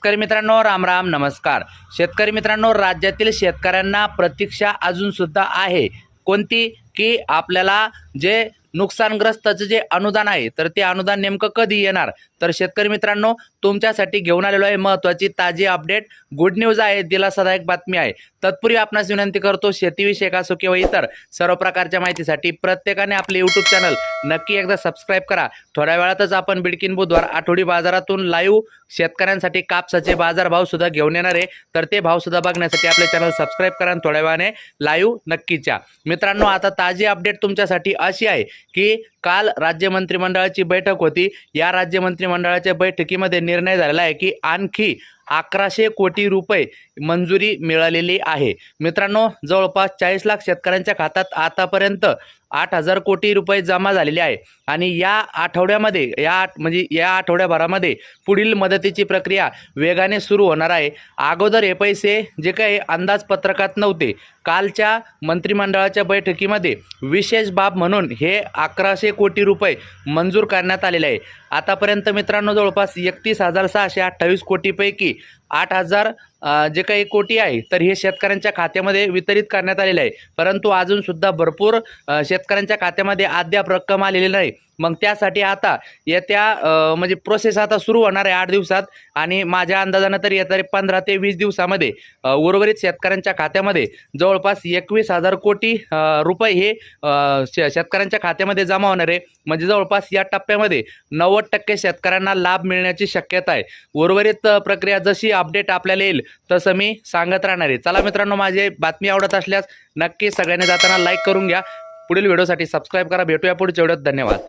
शेतकरी मित्रांनो राम राम नमस्कार. शेतकरी मित्रांनो राज्यातील शेतकऱ्यांना प्रतीक्षा अजूनसुद्धा आहे. कोणती? की आपल्याला जे नुकसानग्रस्तचं जे अनुदान आहे तर ते अनुदान नेमकं कधी येणार? तर शेतकरी मित्रांनो तुमच्यासाठी घेऊन आलेलो आहे महत्त्वाची ताजी अपडेट गुड न्यूज आहे दिलासादायक बातमी आहे. तत्पूर्वी आपणास विनंती करतो शेतीविषयक असो किंवा इतर सर्व प्रकारच्या माहितीसाठी प्रत्येकाने आपले यूट्यूब चॅनल नक्की एकदा सबस्क्राईब करा. थोड्या वेळातच आपण बिडकीन बुधवार आठवडी बाजारातून लाईव्ह शेतकऱ्यांसाठी कापसाचे बाजारभाव सुद्धा घेऊन येणार आहे. तर ते भावसुद्धा बघण्यासाठी आपले चॅनल सबस्क्राईब करा आणि थोड्या वेळाने लाईव्ह नक्कीच्या मित्रांनो आता ताजी अपडेट तुमच्यासाठी अशी आहे की काल राज्य मंत्रिमंडळाची बैठक होती. या राज्य मंत्रिमंडळाच्या बैठकीमध्ये निर्णय झालेला आहे की आणखी अकराशे कोटी रुपये मंजुरी मिळालेली आहे. मित्रांनो जवळपास चाळीस लाख शेतकऱ्यांच्या खात्यात आतापर्यंत आठ हजार कोटी रुपये जमा झालेले आहे. आणि या आठवड्यामध्ये या आठ म्हणजे या आठवड्याभरामध्ये पुढील मदतीची प्रक्रिया वेगाने सुरू होणार आहे. अगोदर हे पैसे जे काही अंदाजपत्रकात नव्हते कालच्या मंत्रिमंडळाच्या बैठकीमध्ये विशेष बाब म्हणून हे अकराशे कोटी रुपये मंजूर करण्यात आलेले आहे. आतापर्यंत मित्रांनो जवळपास एकतीस हजार सहाशे अठ्ठावीस कोटीपैकी आठ हजार जे काही कोटी आहे तर हे शेतकऱ्यांच्या खात्यामध्ये वितरित करण्यात आलेले आहे. परंतु अजूनसुद्धा भरपूर शेतकऱ्यांच्या खात्यामध्ये अद्याप रक्कम आलेली नाही. मग त्यासाठी आता येत्या म्हणजे प्रोसेस आता सुरू होणार आहे आठ दिवसात आणि माझ्या अंदाजानं तर येत्या पंधरा ते वीस दिवसामध्ये उर्वरित शेतकऱ्यांच्या खात्यामध्ये जवळपास एकवीस हजार कोटी रुपये हे शे- शेतकऱ्यांच्या खात्यामध्ये जमा होणार आहे. म्हणजे जवळपास या टप्प्यामध्ये नव्वद टक्के शेतकऱ्यांना लाभ मिळण्याची शक्यता आहे. उर्वरित प्रक्रिया जशी अपडेट आपल्याला येईल तसं मी सांगत राहणार आहे. चला मित्रांनो माझी बातमी आवडत असल्यास नक्की सगळ्यांनी जाताना लाईक करून घ्या. पुढील व्हिडिओसाठी सबस्क्राईब करा. भेटूया पुढच्या व्हिडिओत. धन्यवाद.